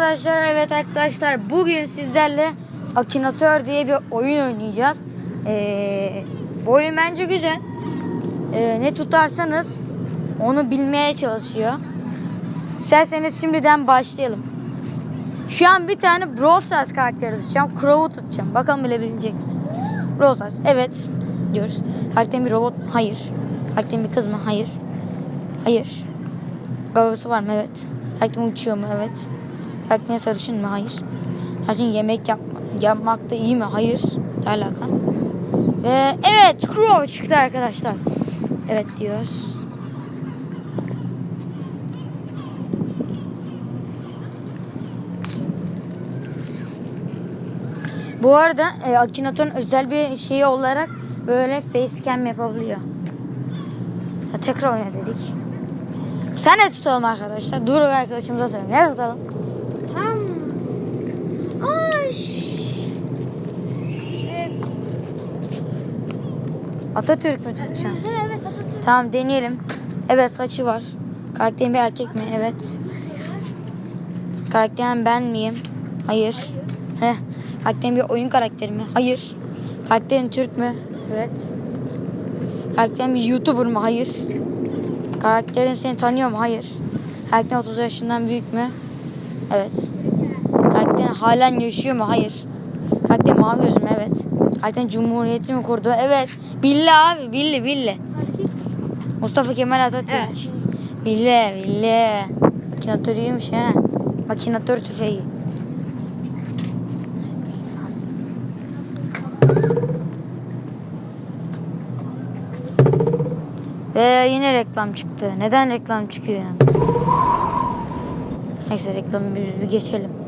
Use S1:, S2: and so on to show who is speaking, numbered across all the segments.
S1: arkadaşlar. Evet arkadaşlar. Bugün sizlerle Akinator diye bir oyun oynayacağız. Ee, bu oyun bence güzel. Ee, ne tutarsanız onu bilmeye çalışıyor. İsterseniz şimdiden başlayalım. Şu an bir tane Brawl Stars karakteri tutacağım. Crow'u tutacağım. Bakalım bilebilecek mi? Brawl Stars. Evet. Diyoruz. Karakterin bir robot mu? Hayır. Karakterin bir kız mı? Hayır. Hayır. Gagası var mı? Evet. Karakterin uçuyor mu? Evet. Karakterin sarışın mı? Hayır. Karakterin yemek yapma, yapmakta iyi mi? Hayır. Ne alaka? Ve evet Crow çıktı arkadaşlar. Evet diyoruz. Bu arada e, Akinator'un özel bir şeyi olarak böyle facecam yapabiliyor. Ya, tekrar oyna dedik. Sen de tutalım arkadaşlar. Dur arkadaşımıza söyle. Ne tutalım? Atatürk mü tutacaksın?
S2: evet Atatürk.
S1: Tamam deneyelim. Evet saçı var. Karakterin bir erkek mi? Evet. Karakterin ben miyim? Hayır. Heh. Karakterin bir oyun karakteri mi? Hayır. Karakterin Türk mü? Evet. Karakterin bir YouTuber mı? Hayır. Karakterin seni tanıyor mu? Hayır. Karakterin 30 yaşından büyük mü? Evet. Karakterin halen yaşıyor mu? Hayır. Karakterin mavi göz mü? Evet. Karakterin Cumhuriyeti mi kurdu? Evet. Billi abi. Billi billi. Mustafa Kemal Atatürk.
S2: Evet.
S1: Billi billi. Makinatör iyiymiş ha. Makinatör tüfeği. Ve yine reklam çıktı. Neden reklam çıkıyor yani? Neyse reklamı bir, bir geçelim.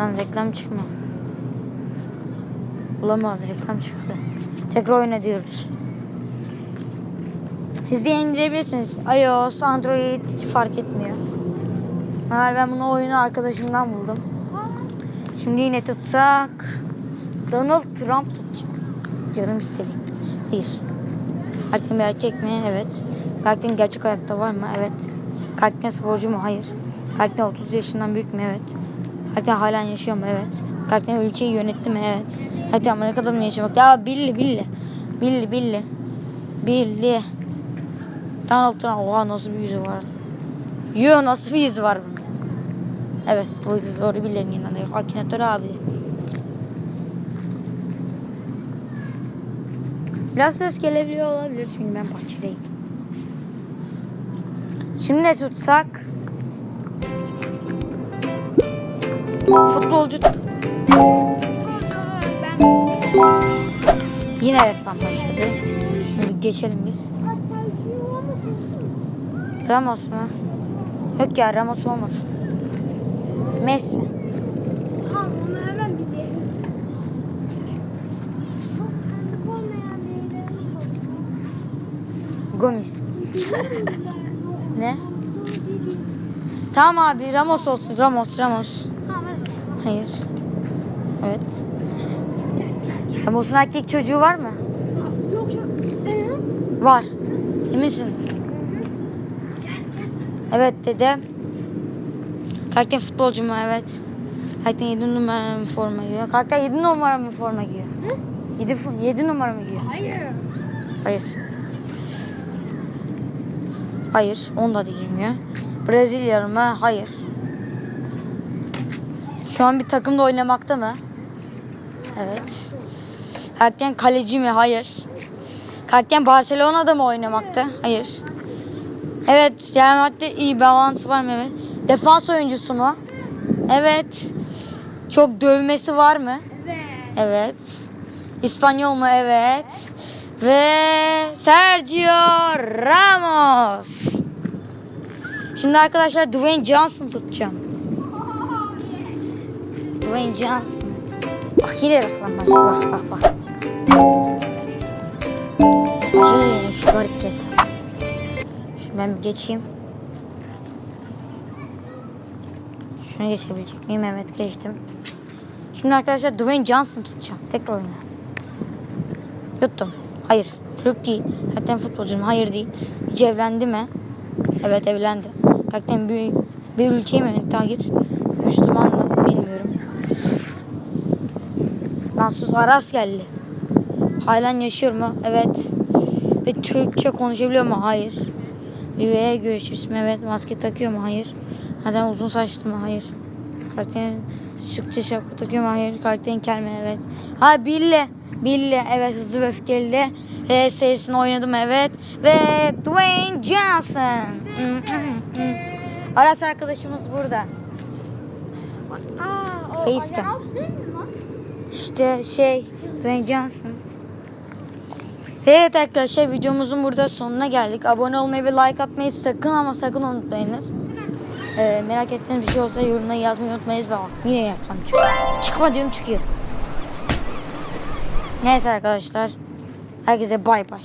S1: Lan reklam çıkma. Olamaz reklam çıktı. Tekrar oyna diyoruz. Siz indirebilirsiniz. iOS, Android hiç fark etmiyor. Meğer ben bunu oyunu arkadaşımdan buldum. Şimdi yine tutsak Donald Trump tutacağım. Canım istedi. Hayır. Karakterin bir erkek mi? Evet. Karakterin gerçek hayatta var mı? Evet. Karakterin sporcu mu? Hayır. Karakterin 30 yaşından büyük mü? Evet. Karakterin halen yaşıyor mu? Evet. Karakterin ülkeyi yönetti? Evet. Karakterin Amerika'da mı yaşamak? Ya Billy Billy. Billy Billy. Billy. Donald Trump. Oha nasıl bir yüzü var. Yo nasıl bir yüzü var. Evet buydu doğru birilerinin inanıyor. Akinator abi. Biraz ses gelebiliyor olabilir çünkü ben bahçedeyim. Şimdi tutsak? Futbolcu. Yine reklam başladı. Şimdi geçelim biz. Ramos mu? Yok ya Ramos olmasın. Messi.
S2: Ha
S1: Gomis. ne? Tamam abi Ramos olsun. Ramos, Ramos.
S2: Hadi.
S1: Hayır. Evet. Ramos'un erkek çocuğu var mı?
S2: Yok yok. Ee?
S1: Var. Eminsin? Evet dedem. Karakter futbolcu mu? Evet. Karakter 7 numara mı forma giyiyor? Karakter 7 numara mı forma giyiyor? 7, 7 numara mı giyiyor?
S2: Hayır.
S1: Hayır. Hayır. Onu da giymiyor. Brezilyalı mı? Hayır. Şu an bir takımda oynamakta mı? Evet. Karakter kaleci mi? Hayır. Karakter Barcelona'da mı oynamakta? Hayır. Evet. Real Madrid'de iyi balans var mı? Evet. Defans oyuncusu mu? Evet. Çok dövmesi var mı?
S2: Evet.
S1: Evet. İspanyol mu? Evet. Ve Sergio Ramos. Şimdi arkadaşlar Dwayne Johnson tutacağım. Dwayne Johnson. Bak yine reklam var. Bak bak bak. Yine şu garip reklam. Şunu ben bir geçeyim. Şunu geçebilecek miyim? Evet geçtim. Şimdi arkadaşlar Dwayne Johnson tutacağım. Tekrar oyna. Tuttum. Hayır. Türk değil. Zaten futbolcum. Hayır değil. Hiç evlendi mi? Evet evlendi. Zaten bir, bir ülkeyi mi yönetti? Hayır. Müslüman mı bilmiyorum. Nasus Aras geldi. Halen yaşıyor mu? Evet. Ve Türkçe konuşabiliyor mu? Hayır. Üveye görüşmüş mü? Evet. Maske takıyor mu? Hayır. Zaten uzun saçlı mı? Hayır. Karakterin Türkçe şapka takıyor mu? Hayır. Karakterin kel mi? Evet. Ha Billy. Billy. Evet hızlı ve öfkeli. Ve serisini oynadım evet. Ve Dwayne Johnson. Aras arkadaşımız burada.
S2: Aa, o
S1: İşte şey Dwayne Johnson. Evet arkadaşlar videomuzun burada sonuna geldik. Abone olmayı ve like atmayı sakın ama sakın unutmayınız. Ee, merak ettiğiniz bir şey olsa yorumlara yazmayı unutmayınız. Bak yine yapsam çıkıyor. Çıkma diyorum çıkıyor. Neyse arkadaşlar. Herkese bay bay.